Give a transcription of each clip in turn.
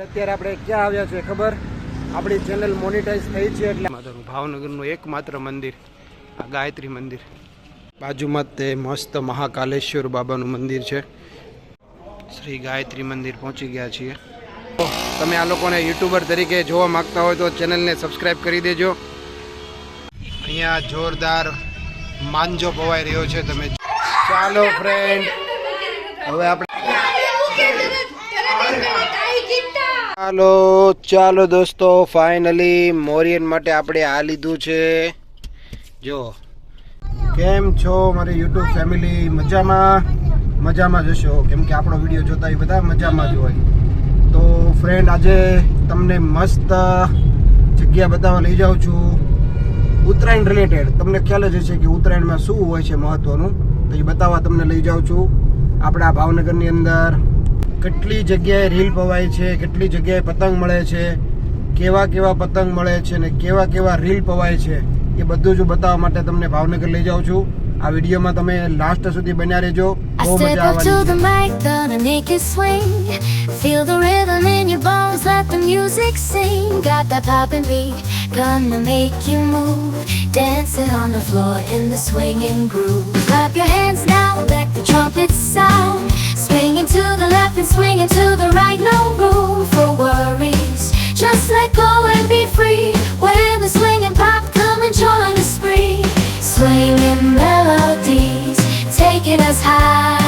અત્યારે આપણે ક્યાં આવ્યા છે ખબર? આપણી ચેનલ મોનિટાઈઝ થઈ છે એટલે માતાનું ભાવનગરનું એકમાત્ર મંદિર આ ગાયત્રી મંદિર. બાજુમાં તે મસ્ત મહાકાલેશ્વર બાબાનું મંદિર છે. શ્રી ગાયત્રી મંદિર પહોંચી ગયા છીએ. તમે આ લોકોને યુટ્યુબર તરીકે જોવા માગતા હોય તો ચેનલને સબસ્ક્રાઈબ કરી દેજો. અહીંયા જોરદાર માંજો પવાઈ રહ્યો છે. તમે ચાલો ફ્રેન્ડ હવે આપણે ચાલો ચાલો દોસ્તો ફાઇનલી મોરિયન માટે આપણે આ લીધું છે. જો. કેમ છો મારી યુટ્યુબ ફેમિલી મજામાં? મજામાં જશો કેમ કે આપણો વીડિયો જોતા એ બધા મજામાં જ હોય. તો ફ્રેન્ડ આજે તમને મસ્ત જગ્યા બતાવવા લઈ જાઉં છું. ઉત્તરાયણ રિલેટેડ તમને ખ્યાલ જ હશે કે ઉત્તરાયણમાં શું હોય છે મહત્વનું. તો એ બતાવવા તમને લઈ જાઉં છું. આપણા ભાવનગરની અંદર કેટલી જગ્યાએ રીલ પવાય છે કેટલી જગ્યાએ પતંગ મળે છે કેવા કેવા પતંગ મળે છે ને કેવા કેવા રીલ પવાય છે એ બધું જ બતાવવા માટે તમને ભાવનગર લઈ જાઉં છું આ વિડીયોમાં તમે લાસ્ટ સુધી બન્યા રહેજો બહુ મજા આવવાની gonna make you move. Dancing on the floor in the swinging groove. Clap your hands now, let the trumpets sound. Swinging to the left and swinging to the right, no room for worries. Just let go and be free. When the swinging pop, come and join the spree. Swinging melodies, taking us high.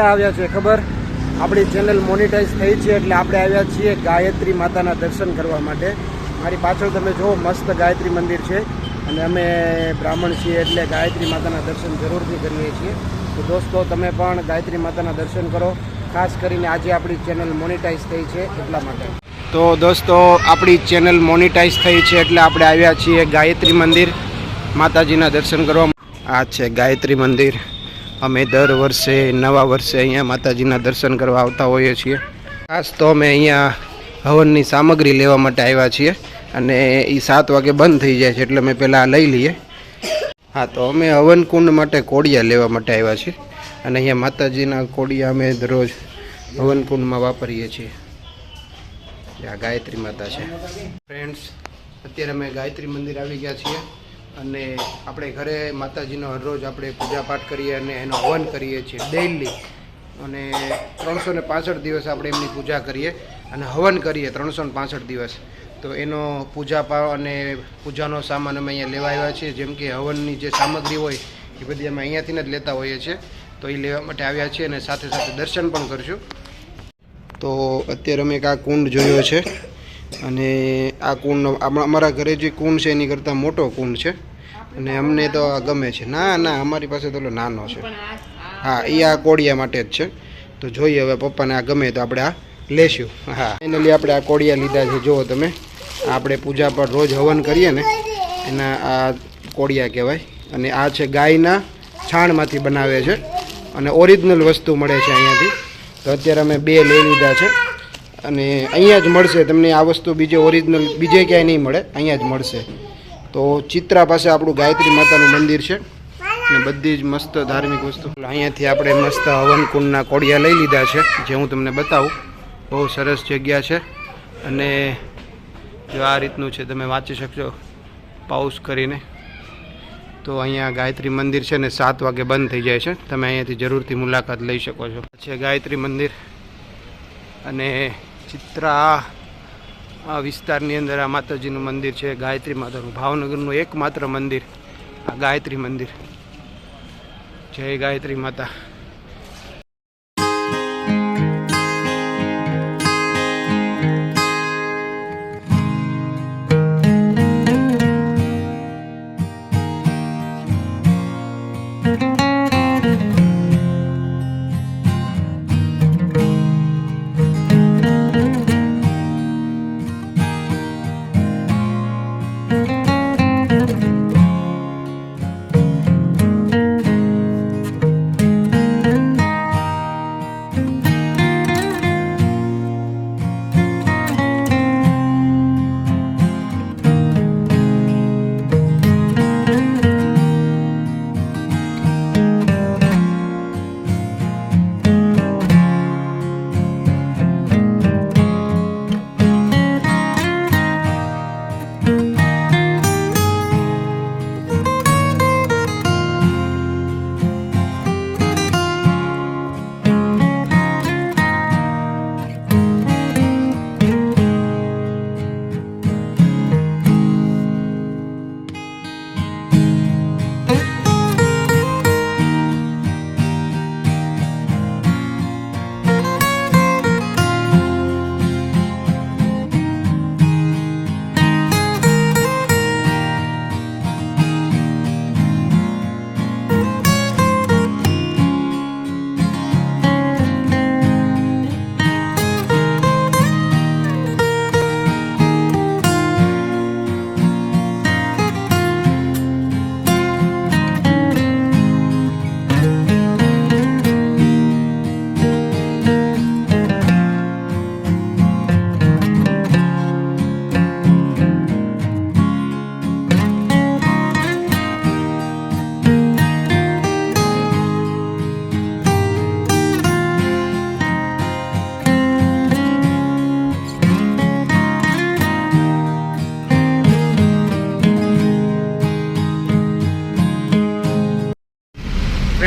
ક્યાં આવ્યા છે ખબર? આપણી channel monetise થઈ છે એટલે આપણે આવ્યા છીએ ગાયત્રી માતાના દર્શન કરવા માટે. મારી પાછળ તમે જુઓ, મસ્ત ગાયત્રી મંદિર છે. અને અમે બ્રાહ્મણ છીએ એટલે ગાયત્રી માતાના દર્શન જરૂરથી કરીએ છીએ. તો દોસ્તો, તમે પણ ગાયત્રી માતાના દર્શન કરો. ખાસ કરીને આજે આપણી ચેનલ મોનિટાઈઝ થઈ છે એટલા માટે. તો દોસ્તો, આપણી ચેનલ મોનિટાઈઝ થઈ છે એટલે આપણે આવ્યા છીએ ગાયત્રી મંદિર માતાજીના દર્શન કરવા. આ છે ગાયત્રી મંદિર. અમે દર વર્ષે, નવા વર્ષે અહીંયા માતાજીના દર્શન કરવા આવતા હોઈએ છીએ. ખાસ તો અમે અહીંયા હવનની સામગ્રી લેવા માટે આવ્યા છીએ અને એ સાત વાગે બંધ થઈ જાય છે એટલે અમે પહેલાં લઈ લઈએ. હા, તો અમે હવન કુંડ માટે કોડિયા લેવા માટે આવ્યા છીએ અને અહીંયા માતાજીના કોડિયા અમે દરરોજ હવન કુંડમાં વાપરીએ છીએ. આ ગાયત્રી માતા છે. ફ્રેન્ડ્સ અત્યારે અમે ગાયત્રી મંદિર આવી ગયા છીએ. અને આપણે ઘરે માતાજીનો હરરોજ આપણે પૂજાપાઠ કરીએ અને એનો હવન કરીએ છીએ ડેઇલી અને ત્રણસો ને પાસઠ દિવસ આપણે એમની પૂજા કરીએ અને હવન કરીએ ત્રણસો ને પાસઠ દિવસ. તો એનો પૂજા પા અને પૂજાનો સામાન અમે અહીંયા લેવા આવ્યા છીએ. જેમ કે હવનની જે સામગ્રી હોય એ બધી અમે અહીંયાથી જ લેતા હોઈએ છીએ. તો એ લેવા માટે આવ્યા છીએ અને સાથે સાથે દર્શન પણ કરશું. તો અત્યારે અમે એક આ કુંડ જોયો છે. અને આ કુંડ અમારા ઘરે જે કુંડ છે, એની કરતાં મોટો કુંડ છે. અને અમને તો આ ગમે છે. ના ના, અમારી પાસે તો નાનો છે. હા એ આ કોડિયા માટે જ છે. તો જોઈએ હવે પપ્પાને આ ગમે તો આપણે આ લેશું. હા ફાઇનલી આપણે આ કોડિયા લીધા છે. જુઓ તમે, આપણે પૂજા પર રોજ હવન કરીએ ને, એના આ કોડિયા કહેવાય. અને આ છે ગાયના છાણમાંથી બનાવે છે. અને ઓરિજિનલ વસ્તુ મળે છે અહીંયાથી. તો અત્યારે અમે બે લઈ લીધા છે. અને અહીંયા જ મળશે તમને આ વસ્તુ બીજે ઓરિજિનલ બીજે ક્યાંય નહીં મળે, અહીંયા જ મળશે. તો ચિત્રા પાસે આપણું ગાયત્રી માતાનું મંદિર છે. અને બધી જ મસ્ત ધાર્મિક વસ્તુ. અહીંયાથી આપણે મસ્ત હવન કુંડના કોડિયા લઈ લીધા છે, જે હું તમને બતાવું. બહુ સરસ જગ્યા છે. અને જો આ રીતનું છે, તમે વાંચી શકશો પાઉસ કરીને. તો અહીંયા ગાયત્રી મંદિર છે ને સાત વાગે બંધ થઈ જાય છે. તમે અહીંયાથી જરૂરથી મુલાકાત લઈ શકો છો. છે ગાયત્રી મંદિર. અને ચિત્રા. આ વિસ્તારની અંદર આ માતાજીનું મંદિર છે, ગાયત્રી માતાનું, ભાવનગરનું એકમાત્ર મંદિર, આ ગાયત્રી મંદિર. જય ગાયત્રી માતા. Thank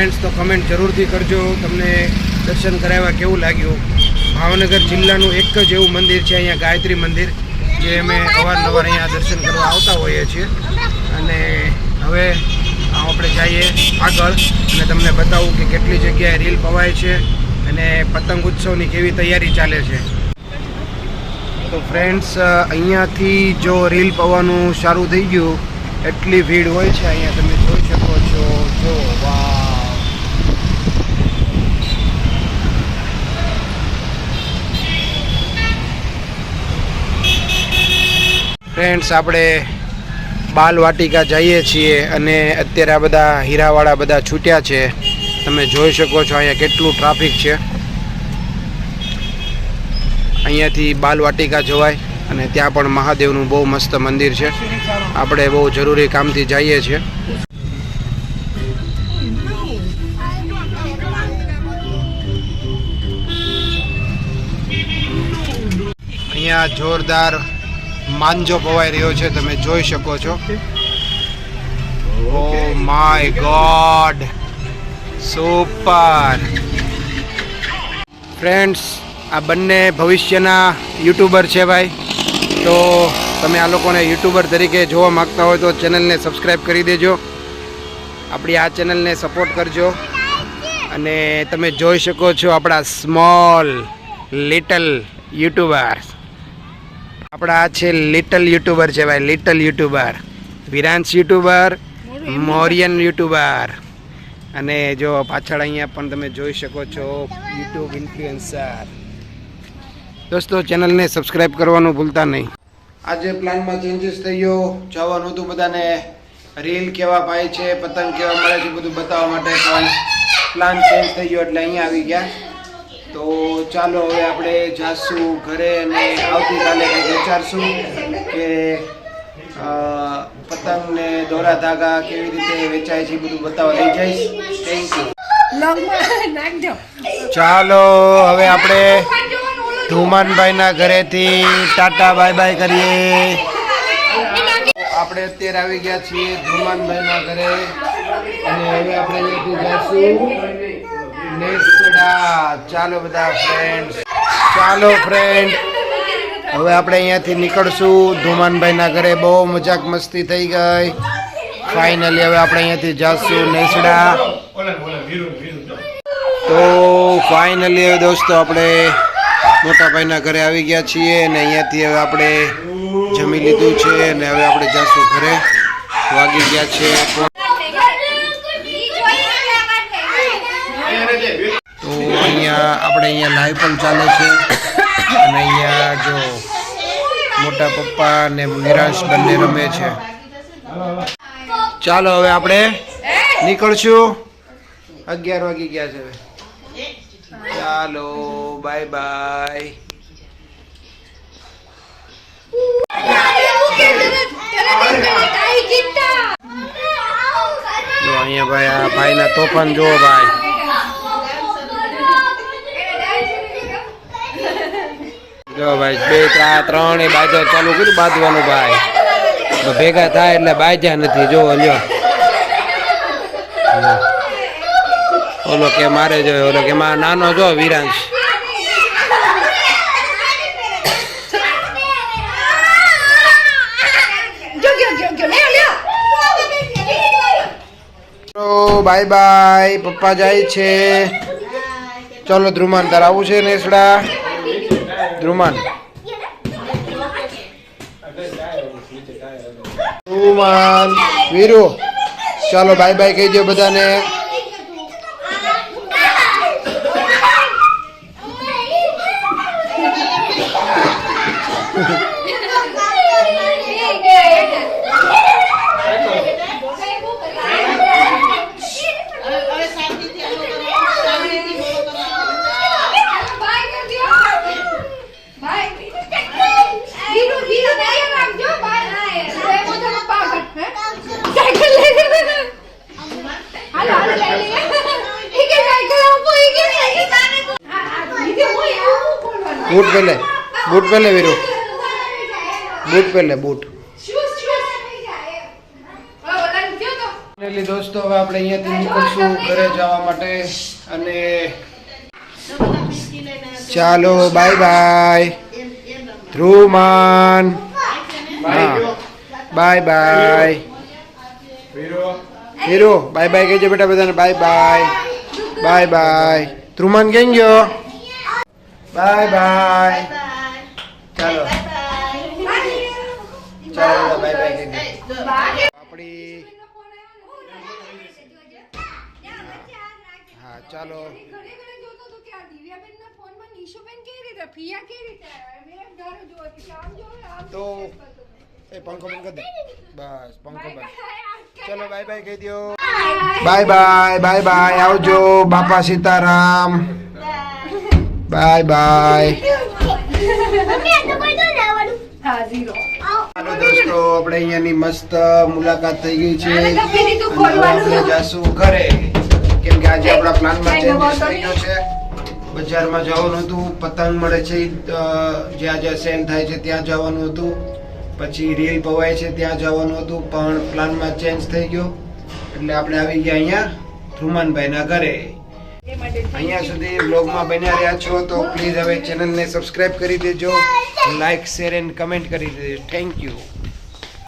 ફ્રેન્ડ્સ તો કમેન્ટ જરૂરથી કરજો. તમને દર્શન કરાવ્યા કેવું લાગ્યું? ભાવનગર જિલ્લાનું એક જ એવું મંદિર છે, અહીંયા ગાયત્રી મંદિર, જે અમે અવારનવાર અહીંયા દર્શન કરવા આવતા હોઈએ છીએ. અને હવે આપણે જઈએ આગળ અને તમને બતાવું કે કેટલી જગ્યાએ રીલ પવાય છે અને પતંગ ઉત્સવની કેવી તૈયારી ચાલે છે. તો ફ્રેન્ડ્સ અહીંયાથી જો રીલ પવાનું સારું થઈ ગયું, એટલી ભીડ હોય છે અહીંયા, તમે જોઈ શકો છો. જો. ફ્રેન્ડ્સ આપણે બાલ વાટિકા જઈએ છીએ અને અત્યારે આ બધા હીરાવાળા બધા છૂટ્યા છે. તમે જોઈ શકો છો અહીંયા કેટલું ટ્રાફિક છે. અહીંયાથી બાલ વાટિકા જવાય અને ત્યાં પણ મહાદેવનું બહુ મસ્ત મંદિર છે. આપણે બહુ જરૂરી કામથી જઈએ છીએ. અહીંયા જોરદાર માંજો પવાઈ રહ્યો છે તમે જોઈ શકો છો. Oh my god super friends આ બંને ભવિષ્યના યુટ્યુબર છે ભાઈ. તો તમે આ લોકોને યુટ્યુબર તરીકે જોવા માગતા હોય તો ચેનલને સબસ્ક્રાઈબ કરી દેજો. આપણી આ ચેનલને સપોર્ટ કરજો. અને તમે જોઈ શકો છો આપણા સ્મોલ લિટલ યુટ્યુબર આપણા આ છે લિટલ યુટ્યુબર છે ભાઈ little youtuber Viraansh youtuber Morian youtuber અને જો પાછળ અહીંયા પણ તમે જોઈ શકો છો યુટ્યુબ ઇન્ફ્લુએન્સર દોસ્તો ચેનલને સબસ્ક્રાઈબ કરવાનું ભૂલતા નહીં. આજે પ્લાનમાં ચેન્જીસ થઈ ગયો. જવાનું હતું બધાને. રીલ કેવા પાય છે પતંગ કેવા મળે છે બધું બતાવવા માટે પણ પ્લાન ચેન્જ થઈ ગયો એટલે અહીંયા આવી ગયા. તો ચાલો હવે આપણે જાશું ઘરે અને આવતીકાલે કંઈક વિચારશું કે પતંગ ને દોરા ધાગા કેવી રીતે વેચાય છે એ બધું બતાવવા લઈ જઈશ. થેન્ક યુ ચાલો હવે આપણે ધુમાનભાઈના ઘરેથી ટાટા બાય બાય કરીએ. આપણે અત્યારે આવી ગયા છીએ ધુમાનભાઈના ઘરે અને હવે આપણે અહીંયાથી જઈશું ચાલો બધા ફ્રેન્ડ ચાલો ફ્રેન્ડ હવે આપણે અહીંયાથી નીકળશું. ધુમાનભાઈના ઘરે બહુ મજાક મસ્તી થઈ ગઈ. ફાઇનલી હવે આપણે અહીંયાથી જઈશું નેસડા. તો ફાઇનલી હવે દોસ્તો આપણે મોટાભાઈ ના ઘરે આવી ગયા છીએ અને અહીંયાથી હવે આપણે જમી લીધું છે અને હવે આપણે જાશું ઘરે. વાગી ગયા છે તો અહીંયા આપણે અહીંયા લાઈવ પણ ચાલે છે. અને અહીંયા જો મોટા પપ્પા ને વિરાંશ બંને રમે છે. ચાલો હવે આપણે નીકળશું. અગિયાર વાગી ગયા છે હવે. ચાલો બાય બાય અહીંયા ભાઈ આ ભાઈના તોફાન જુઓ ભાઈ. જો ભાઈ બે ત્રણ ત્રણ એ બાજુ ચાલુ કર્યું બાંધવાનું ભાઈ. તો ભેગા થાય એટલે બાજ્યા નથી જો લ્યો. ઓલો કે મારે જો ઓલો કે મારા નાનો જો વિરાંશ. બાય બાય પપ્પા જાય છે. ચલો ધ્રુમાન તાર આવું છે નેસડા. ધ્રુમાન ધ્રુમાન વીરુ ચાલો બાય બાય કહી દો બધાને. બૂટ પહેલે બૂટ પહેલે વીરુ બૂટ પહેલે બૂટ. દોસ્તો હવે આપણે અહીંયાથી નીકળશું ઘરે જવા માટે અને ચાલો બાય બાય. ધ્રુમાન હા. Bye bye. Hero. Bye bye કહેજો બેટા બધાને. Bye bye. Bye bye. Dhruman કેમ ગયો? બાય બાય ચાલો ચાલો બાય બાય આપણી હા ચાલો. તો એ પંખો બંધ કરી દે. બસ પંખો બંધ. ચલો બાય બાય કહી દો બાય બાય બાય બાય આવજો બાપા સીતારામ. બાય બાય હાલો દોસ્તો આપણે અહીંયાની મસ્ત મુલાકાત થઈ ગઈ છે. આપણે જાશું ઘરે. કેમ કે આજે આપણા પ્લાનમાં ચેન્જીસ થઈ ગયો છે. બજારમાં જવાનું હતું પતંગ મળે છે જ્યાં જ્યાં સેન્ડ થાય છે ત્યાં જવાનું હતું. પછી રીલ પવાય છે ત્યાં જવાનું હતું પણ પ્લાનમાં ચેન્જ થઈ ગયો. એટલે આપણે આવી ગયા અહીંયા ધ્રુમાનભાઈના ઘરે. અહીંયા સુધી બ્લોગમાં બન્યા રહ્યા છો તો પ્લીઝ હવે ચેનલને સબસ્ક્રાઇબ કરી દેજો. લાઈક શેર એન્ડ કમેન્ટ કરી દેજો. થેન્ક યુ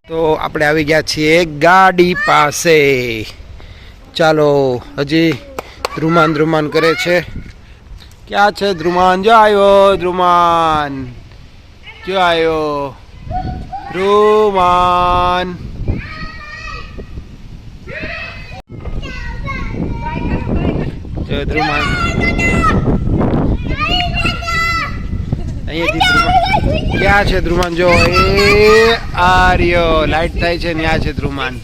તો આપણે આવી ગયા છીએ ગાડી પાસે. ચાલો, હજી ધ્રુમાન ધ્રુમાન કરે છે. ક્યાં છે ધ્રુમાન? જો આવ્યો ધ્રુમાન. જો આવ્યો ધ્રુમાન. અહીંયાથી ધ્રુમાન. ક્યાં છે ધ્રુમાન? જો, એ આર્યો. લાઈટ થાય છે ત્યાં છે ધ્રુમાન.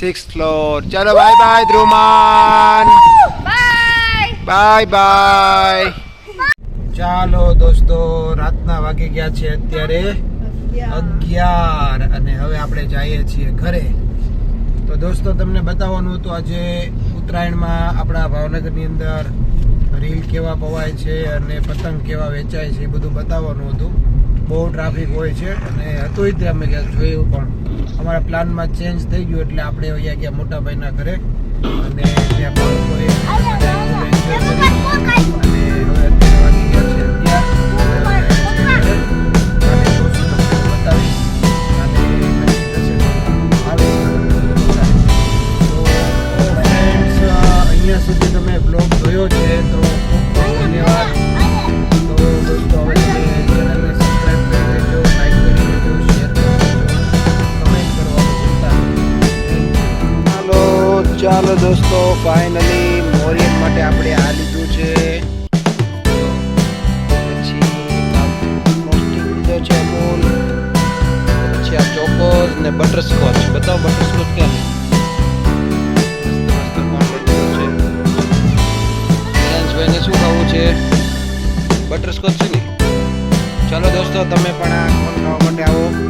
સિક્સ ફ્લોર ચલો bye bye Dhruman. Bye bye ચાલો, દોસ્તો, રાતના વાગી ગયા છે અત્યારે અગિયાર અને હવે આપણે જઈએ છીએ ઘરે. તો દોસ્તો, તમને બતાવવાનું હતું આજે ઉત્તરાયણમાં આપણા ભાવનગરની અંદર રીલ કેવા પવાય છે અને પતંગ કેવા વેચાય છે એ બધું બતાવવાનું હતું. બહુ ટ્રાફિક હોય છે અને હતું જ અમે ક્યાંક જોયું પણ અમારા પ્લાનમાં ચેન્જ થઈ ગયું એટલે આપણે અહીંયા ગયા મોટાભાઈના ઘરે. અને ત્યાં પણ ફાઇનલી મોરિયન માટે આપણે આ લીધું છે. પછી છે અમૂલ. પછી આ ચોકોઝ ને બટરસ્કોચ. બતાવો બટરસ્કોચ કેમ ને શું ખાવું છે? બટરસ્કોચ છે ને? ચાલો દોસ્તો, તમે પણ આ ખાવા માટે આવો.